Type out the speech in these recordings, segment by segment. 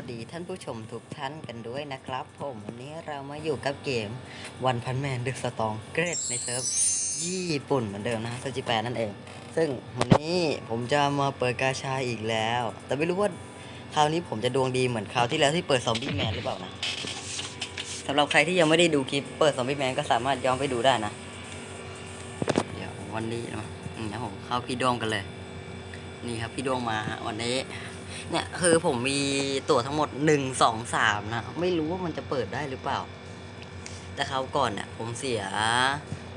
วัสดีท่านผู้ชมทุกท่านกันด้วยนะครับ ผมวันนี้เรามาอยู่กับเกมวันพันแมนดึกสตองเกรดในเซิร์ฟญี่ปุ่นเหมือนเดิมนะซิร์ฟจีแปนนั่นเอง ซึ่งวันนี้ผมจะมาเปิดกาชาอีกแล้ว แต่ไม่รู้ว่าคราวนี้ผมจะดวงดีเหมือนคราวที่แล้วที่เปิดซอมบี้แมนหรือเปล่านะสำหรับใครที่ยังไม่ได้ดูคลิปเปิดซอมบี้แมนก็สามารถย้อนไปดูได้นะ เดี๋ยววันนี้นะอืมเดี๋ยวผมเข้าพี่ดวงกันเลย นี่ครับพี่ดวงมาฮะวันนี้ เนี่ยคือผมมีตั๋วทั้งหมดหนึ่งสองสามนะ ไม่รู้ว่ามันจะเปิดได้หรือเปล่า แต่คราวก่อนเนี่ย ผมเสีย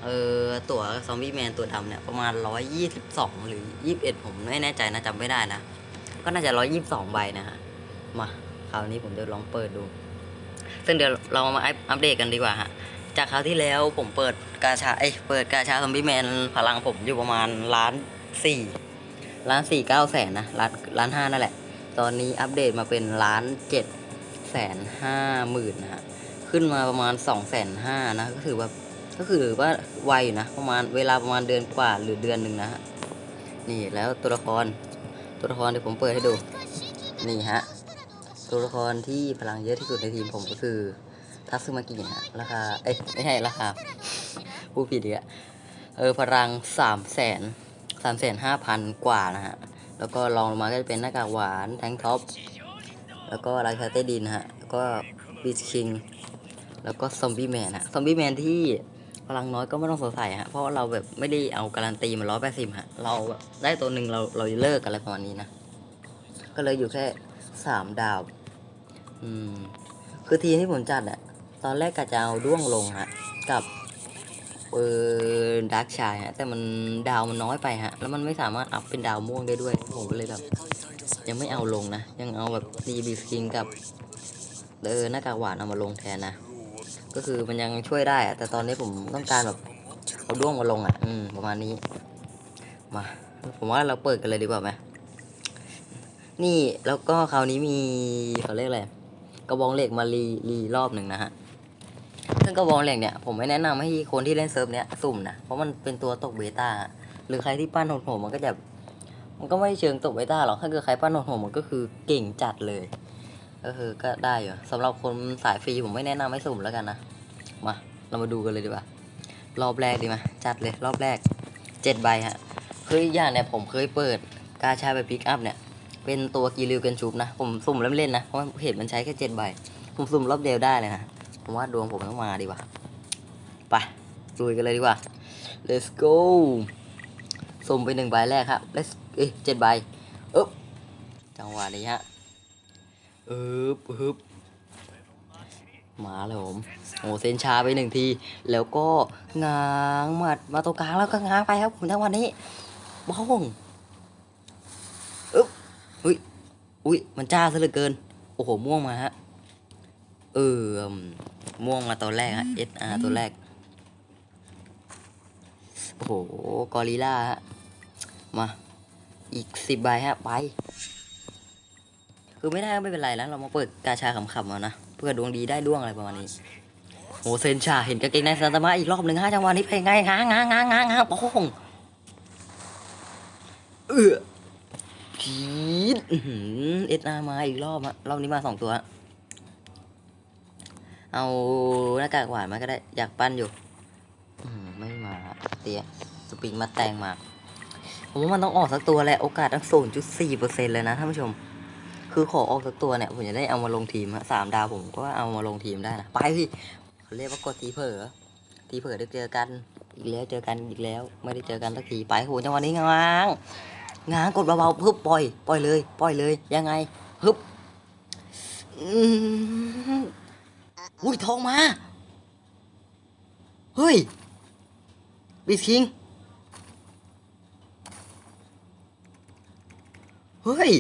เออตั๋วซอมบี้แมนตัวดำเนี่ยประมาณร้อยยี่สิบสองหรือยี่สิบเอ็ดผมไม่แน่ใจนะจำไม่ได้นะ ก็น่าจะร้อยยี่สิบสองใบนะฮะ มาคราวนี้ผมจะลองเปิดดู ซึ่งเดี๋ยวเรามาอัปเดตกันดีกว่าฮะจากคราวที่แล้วผมเปิดกาชา เอ้ย เปิดกาชาซอมบี้แมนพลังผมอยู่ประมาณล้านสี่ล้านสี่เก้าแสนนะล้านล้านห้านั่นแหละ ตอนนี้อัปเดตมาเป็นล้านเจ็ดแสนห้าหมื่นนะฮะขึ้นมาประมาณสองแสนห้านะก็ถือว่าก็คือว่าไวอยู่นะประมาณเวลาประมาณเดือนกว่าหรือเดือนหนึ่งนะฮะนี่แล้วตัวละครตัวละครเดี๋ยวผมเปิดให้ดูนี่ฮะตัวละครที่พลังเยอะที่สุดในทีมผมก็คือทัซึมากินะฮะราคาเอ้ยไม่ใช่ราคาผู้ผิดอีกอะเออพลังสามแสนสามแสนห้าพันกว่านะฮะ แล้วก็ลองลงมาก็จะเป็นหน้ากากหวานแทงท็อปแล้วก็ราชาใต้ดินฮะแล้วก็บีชคิงแล้วก็ซอมบี้แมนฮะซอมบี้แมนที่พลังน้อยก็ไม่ต้องสงสัยฮะเพราะว่าเราแบบไม่ได้เอาการันตีมาร้อยแปดสิบฮะเราได้ตัวหนึ่งเราเราเลิกกันอะไรประมาณนี้นะก็เลยอยู่แค่สามดาวอืมคือทีมที่ผมจัดอะตอนแรกกะจะเอาด้วงลงฮะกับ เออดักชายฮะแต่มันดาวมันน้อยไปฮะ แล้วมันไม่สามารถอัพเป็นดาวม่วงได้ด้วย ผมก็เลยแบบ ยังไม่เอาลงนะ ยังเอาแบบดีบีสกิงกับเออหน้ากากหวานเอามาลงแทนนะ ก็คือมันยังช่วยได้อะแต่ตอนนี้ผมต้องการแบบเอาด้วงมาลงอะ อืม ประมาณนี้ มา ผมว่าเราเปิดกันเลยดีกว่าไหมนี่แล้วก็คราวนี้มีเขาเรียกอะไรกระบองเหล็กมารีรีรอบหนึ่งนะฮะ ซึ่งกระบองเหล็กเนี่ยผมไม่แนะนำให้คนที่เล่นเซิร์ฟเนี้ยสุ่มนะเพราะมันเป็นตัวตกเบต้าหรือใครที่ปั้นโหดๆมันก็จะมันก็ไม่เชิงตกเบต้าหรอกถ้าเกิดใครปั้นโหดๆมันก็คือเก่งจัดเลยก็คือก็ได้อยู่สำหรับคนสายฟรีผมไม่แนะนำให้สุ่มแล้วกันนะมาเรามาดูกันเลยดีกว่ารอบแรกดีไหมจัดเลยรอบแรกเจ็ดใบฮะคืออีกอย่างเนี่ยผมเคยเปิดกาชาไปพิกอัพเนี่ยเป็นตัวกีริวเกันชูบนะ ผมสุ่มเล่นๆนะ เพราะเห็นมันใช้แค่เจ็ดใบ ผมสุ่มรอบเดียวได้เลยนะ ผมว่าดวงผมต้องมาดีกว่าไปลุยกันเลยดีกว่า let's go สุ่มไปหนึ่งใบแรกครับ let's เอ้ยเจ็ดใบเอ๊บจังหวะนี้ฮะเอ๊บฮึบมาเลยผมโอ้เซนชาไปหนึ่งที แล้วก็ง้างหมัดมาตรงกลางแล้วก็ง้างไปครับผมจังหวะนี้บ้องอึ๊บอุ้ยอุ้ยมันจ้าซะเหลือเกิน โอ้โห ม่วงมาฮะ เออ มม่วงมาตัวแรกฮะ SR ตัวแรก โอ้โห กอริลล่าฮะ มา อีกสิบใบฮะ ไป คือไม่ได้ก็ไม่เป็นไรแล้วเรามาเปิดกาชาขำๆเอานะ เพื่อดวงดีได้ด้วงอะไรประมาณนี้โหเซนชา เห็นกางเกงในซานตามะอีกรอบหนึ่งฮะจังหวะนี้เป็นไงง้างง้างง้างง้างง้างโป้งเออพีดเอสอาร์มาอีกรอบฮะรอบนี้มาสองตัวฮะ เอาหน้ากากหวานมาก็ได้อยากปั้นอยู่อไม่มาเตียสปริงมาแต่งมาผมว่ามันต้องออกสักตัวแหละโอกาสตั้งศูนย์จุดสี่เปอร์เซ็นต์เลยนะท่านผู้ชม คือขอออกสักตัวเนี่ยผมจะได้เอามาลงทีมฮะสามดาวผมก็เอามาลงทีมได้นะไปพี่เขาเรียกว่ากดทีเผลอทีเผลอได้เจอกันอีกแล้วเจอกันอีกแล้ว ไม่ได้เจอกันสักทีไปโหจังหวะนี้ง้างง้างกดเบาๆฮึบปล่อย ปล่อยเลย ปล่อยเลยยังไงฮึบ อุ้ยทองมา เฮ้ยบิสคิง เฮ้ย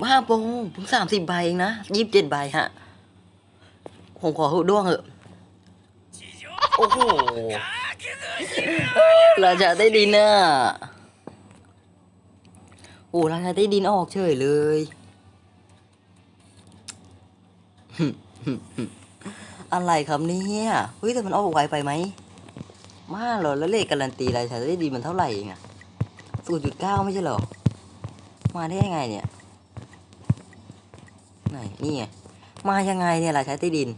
มาโปงเพิ่งสามสิบใบเองนะยี่สิบเจ็ดใบฮะ ผมขอด้วงเหอะโอ้โหราชาใต้ดินน่ะโอ้ราชาใต้ดินออกเฉยเลย อะไรครับเนี่ยเฮ้ยแต่มันออกไวไปไหมมาเหรอแล้วเลขการันตีราชาใต้ดินมันเท่าไหร่เองอะศูนย์จุดเก้าไม่ใช่หรอ มาได้ยังไงเนี่ยไหนนี่ไงมายังไงเนี่ยล่ะใช้ใต้ดิน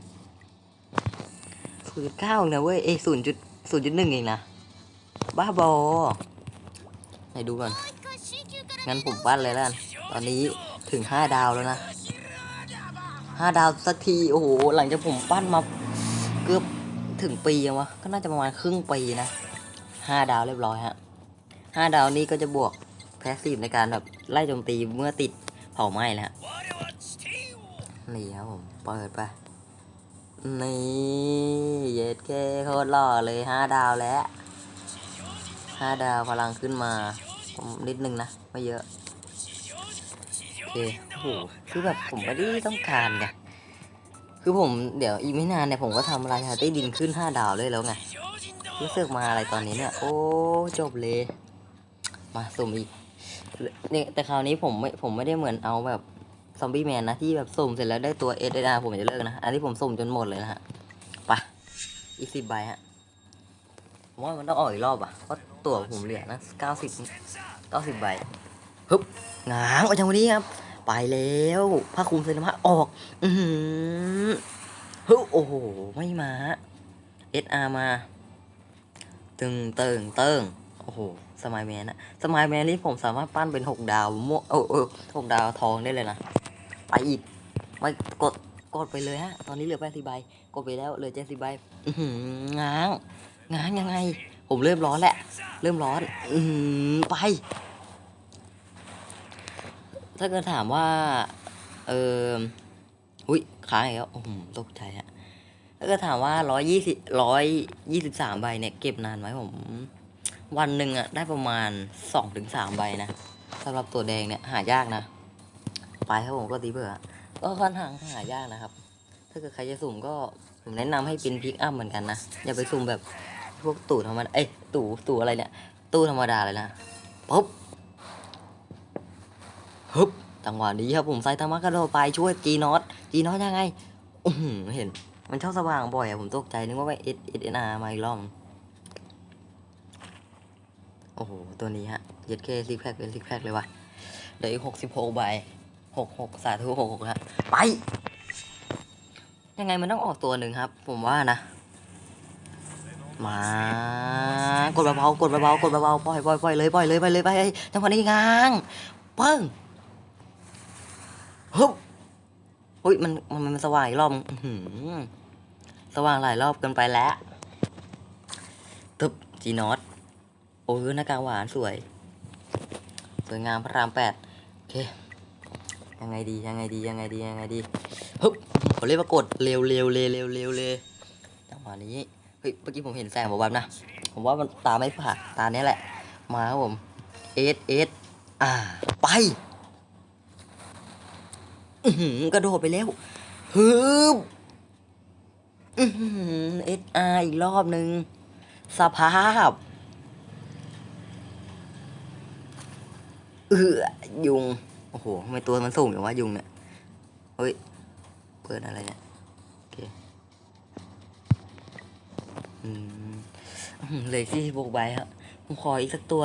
ศูนย์จุดเก้าเนี่ยเว้ยเอ้ศูนย์จุดศูนย์จุดหนึ่งเองนะบ้าบอไหนดูก่อนงั้นผมปั้นเลยแล้วตอนนี้ถึงห้าดาวแล้วนะ ห้าดาวสักทีโอ้โหหลังจากผมปั้นมาเกือบถึงปียังวะก็น่าจะประมาณครึ่งปีนะห้าดาวเรียบร้อยฮะห้าดาวนี้ก็จะบวกแพสซีฟในการแบบไล่โจมตีเมื่อติดเผาไหม้แล้วฮะนี่ครับผมเปิดไปนี่เย็ดเคโคตรหล่อเลยห้าดาวแล้วห้าดาวพลังขึ้นมาผมนิดนึงนะไม่เยอะ เคโอ้โหคือแบบผมไม่ได้ต้องการไงคือผมเดี๋ยวอีกไม่นานเนี่ยผมก็ทำรายชาใต้ดินขึ้นห้าดาวเลยแล้วไงรู้สึกมาอะไรตอนนี้เนี่ย โอ้จบเลย มาสุ่มอีกเนี่ยแต่คราวนี้ผมไม่ผมไม่ได้เหมือนเอาแบบซอมบี้แมนนะที่แบบสุ่มเสร็จแล้วได้ตัวเอสได้ผมจะเลิกนะ อันนี้ผมสุ่มจนหมดเลยนะฮะไปอีกสิบใบฮะผมว่ามันต้องออกอีกรอบอะเพราะตัวผมเหลือนะเก้าสิบเก้าสิบใบฮึบงางไปจังวันนี้ครับ ไปแล้วผ้าคลุมเซนามะออก อือหือเฮ้ยโอ้โห ไม่มา SR มา ตึงเติงเติงโอ้โห สมายแมนอะสมายแมนนี่ผมสามารถปั้นเป็นหกดาวม่วเออเออหกดาวทองได้เลยนะ ไปอีก ไปกด กดไปเลยฮะ ตอนนี้เหลือแปดสิบใบ กดไปแล้วเหลือเจ็ดสิบใบ อือหือง้าง ง้างยังไง ผมเริ่มร้อนแหละ เริ่มร้อน อือหือไป ถ้าเกิดถามว่า เออหุ้ยค้างอีกแล้วโอ้โหตกใจฮะถ้าเกิดถามว่าร้อยยี่สิบร้อยยี่สิบสามใบเนี่ยเก็บนานไหมผม วันหนึ่งอะได้ประมาณสองถึงสามใบนะสำหรับตัวแดงเนี่ยหายากนะ ไปครับผมก็ตีเบื่อก็ค่อนข้างหายากนะครับ ถ้าเกิดใครจะสุ่มก็ผมแนะนำให้เป็นพิกอัพเหมือนกันนะ อย่าไปสุ่มแบบพวกตู่ธรรมดา เอ้ยตู่ตู่อะไรเนี่ย ตู้ธรรมดาเลยนะปุ๊บ ฮึบจังหวะนี้ครับผมไซตามะกระโดดไปช่วยจีนอตจีนอตยังไงอือหือเห็น มันชอบสว่างบ่อยอะผมตกใจนึกว่าไปเอสเอสเอ็นอาร์มาอีกรอบโอ้โห ตัวนี้ฮะเย็ดเคซิกแพคเป็นซิกแพคเลยว่ะเดี๋ยวอีกหกสิบหกใบหกหกสาธุหกหกฮะไป ยังไงมันต้องออกตัวหนึ่งครับ ผมว่านะ มากดเบาๆกดเบาๆกดเบาๆปล่อยปล่อยปล่อยเลยปล่อยเลยปล่อยเลยไปจังหวะนี้ง้างเปึ้ง ฮึบอุ้ยมันมันมันสว่างอีกรอบอื้อหือสว่างหลายรอบเกันไปแล้วตึบจีนอตโอ้ยหน้ากากหวานสวย สวยงามพระรามแปดโอเค ยังไงดียังไงดียังไงดียังไงดีฮึบเขาเรียกว่ากดเร็วเร็วเร็วเร็วเร็วเลยจังหวะนี้เฮ้ยเมื่อกี้ผมเห็นแสงแบบๆนะ ผมว่ามันตาไม่ผ่าตาเนี้ยแหละ มาครับผมเอสเอสอ่า ไป กระโดดไปแล้วฮึบอือหือเอสอาอีกรอบหนึ่งสภาพเออยุง โอ้โหทำไมตัวมันสูงอย่างวะยุงเนี่ย เฮ้ย เปิดอะไรเนี่ย โอเค อืมเลยที่บวกใบครับผมขออีกสักตัว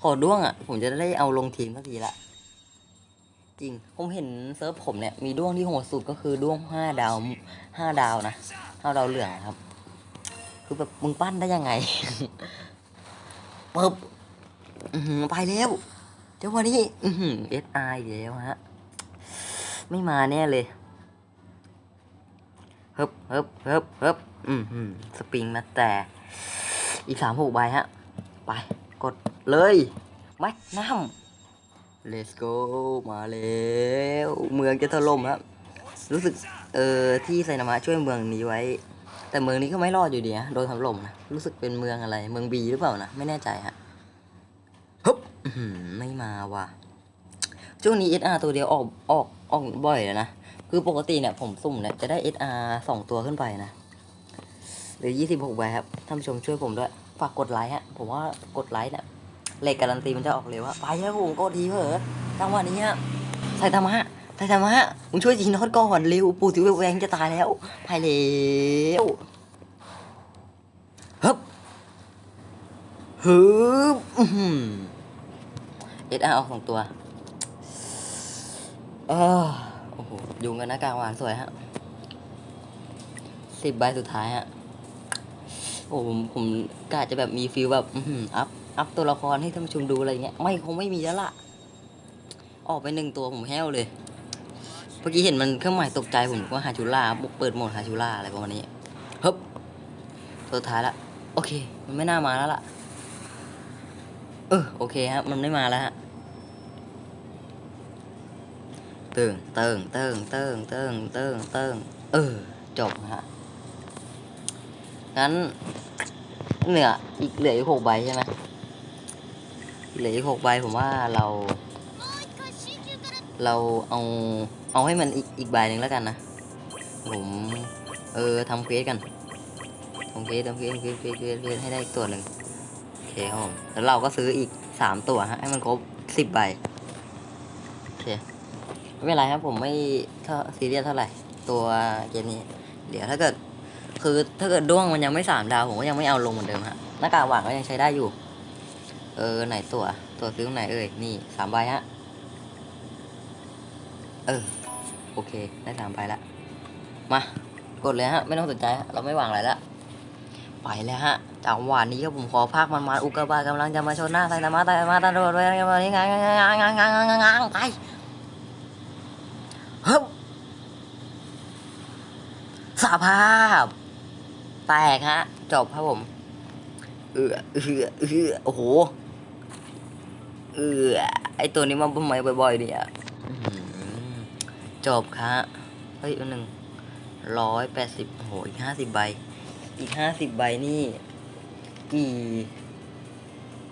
ขอด้วงอะ ผมจะได้เอาลงทีมสักทีละ จริง ผมเห็นเซิร์ฟผมเนี่ย มีด้วงที่โหดสุดก็คือด้วงห้าดาวห้าดาวนะห้าดาวเหลืองครับ คือแบบมึงปั้นได้ยังไงปึ๊บไปแล้วเดี๋ยววันนี้อือหือเอสไอแล้วฮะ ไม่มาแน่เลยเฮิบเฮิบเฮิบเฮิบอืมสปริงนะแต่ อีกสามหกใบฮะ ไป กดเลย แม็กน้ำ let's go มาแล้วเมืองจะถล่มครับรู้สึกเออที่ไซนามะช่วยเมืองนี้ไว้ แต่เมืองนี้ก็ไม่รอดอยู่ดีนะโดนถล่มนะรู้สึกเป็นเมืองอะไรเมืองบีหรือเปล่านะไม่แน่ใจฮะฮึบไม่มาว่ะช่วงนี้ SR ตัวเดียวออกออกออกบ่อยเลยนะคือปกติเนี่ยผมสุ่มเนี่ยจะได้ SR สองตัวขึ้นไปนะหรือ 26ใบครับท่านผู้ชมช่วยผมด้วยฝากกดไลค์ฮะผมว่ากดไลค์เนี่ย เหลขกการันตีมันจะออกเร็วอะไปแล้วผมกดทีเถอะจังหวะนี้ฮะไซตามะไซตามะมึงช่วยยิงน็อตก่อนเร็วปู่สิวแวงจะตายแล้วไปเร็วฮึบฮึบอื้อหือ SR ออกสองตัวเออโอ้โหยุงกันน้ากากหวานสวยฮะสิบใบสุดท้ายฮะโอ้ผมผมกะจะแบบมีฟิลแบบอื้อหืออัพ อัพตัวละครให้ท่านผู้ชมดูอะไรเงี้ยไม่คงไม่มีแล้วล่ะ ออกไปหนึ่งตัวผมแห้วเลยเมื่อกี้เห็นมันเครื่องหมายตกใจผมว่าฮาจูล่าเปิดโหมดฮาจูล่าอะไรประมาณนี้ฮึบตัวสุดท้ายละโอเค มันไม่น่ามาแล้วล่ะ เออโอเคครับมันไม่มาแล้วฮะเติงเติงเติงเติงเติงเติงเติงเออจบฮะงั้นเหลืออีกเหลืออีกหกใบใช่ไหม เหลืออีกหกใบผมว่าเรา เราเอาเอาให้มันอีกอีกใบหนึ่งแล้วกันนะ ผมเออทำเควสกันทำเควสทำเควสเควสเควสเควสเควสให้ได้อีกตัวหนึ่งโอเคครับผมแล้วเราก็ซื้ออีกสามตัวฮะให้มันครบสิบใบโอเคไม่เป็นไรครับผมไม่เท่าซีเรียสเท่าไหร่ ตัวเกมนี้ เดี๋ยวถ้าเกิด คือถ้าเกิดด้วงมันยังไม่สามดาวผมก็ยังไม่เอาลงเหมือนเดิมฮะหน้ากากหวานก็ยังใช้ได้อยู่ เออไหนตัว ตัวซื้อตรงไหนเอ่ย นี่สามใบฮะ เออ โอเค ได้สามใบละ มา กดเลยฮะ ไม่ต้องสนใจฮะ เราไม่หวังอะไรละ ไปแล้วฮะจังหวะนี้ครับผมขอภาคมันมาอุกกาบาตกำลังจะมาชนหน้าไซตามะไซตามะตาโดดไปมานี้งางงางงางงางงางงางไปฮึบสภาพ แตกฮะ จบครับผม เออเออเออโอ้โห เออ ไอตัวนี้มันทำไมบ่อยๆเนี่ยอื้อหือจบครับเฮ้ยอันหนึ่งร้อยแปดสิบโอ้โหอีกห้าสิบใบ อีกห้าสิบใบนี่ กี่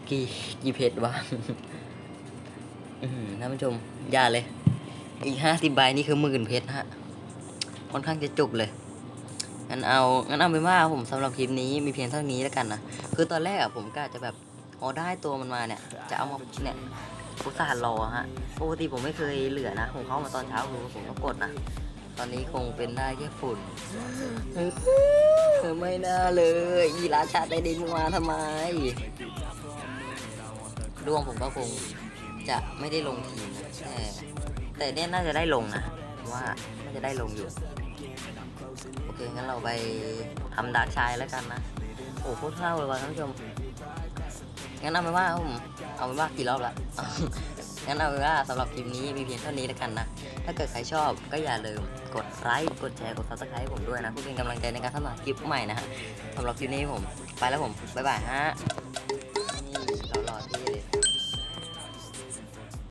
กี่ กี่เพชรวะอือหือท่านผู้ชมอย่าเลย อีกห้าสิบใบนี่คือหมื่นเพชรฮะ ค่อนข้างจะจุกเลย งั้นเอางั้นเอาเป็นว่าผมสำหรับคลิปนี้มีเพียงเท่านี้แล้วกันนะคือตอนแรกอะผมกะจะแบบพอได้ตัวมันมาเนี่ย จะเอามาเนี่ยอุตส่าห์รอฮะปกติผมไม่เคยเหลือนะผมเข้ามาตอนเช้าคือผมก็กดนะตอนนี้คงเป็นได้แค่ฝุ่นเออไม่น่าเลยอีราชาได้ดินมาทำไมดวงผมก็คงจะไม่ได้ลงทีมนะแต่แต่เนี่ยน่าจะได้ลงนะว่าน่าจะได้ลงอยู่ โอเค งั้นเราไปทำดาร์กชายแล้วกันนะ โอ้โคตรเศร้าเลยว่ะท่านผู้ชม งั้นเอาเป็นว่าผมเอาเป็นว่ากี่รอบละ งั้นเอาเป็นว่าสำหรับคลิปนี้มีเพียงเท่านี้แล้วกันนะ ถ้าเกิดใครชอบก็อย่าลืมกดไลค์ กดแชร์ กดซับสไครต์ผมด้วยนะเพื่อเป็นกำลังใจในการทำคลิปใหม่นะฮะสำหรับคลิปนี้ผม ไปแล้วผม บ๊ายบายฮะ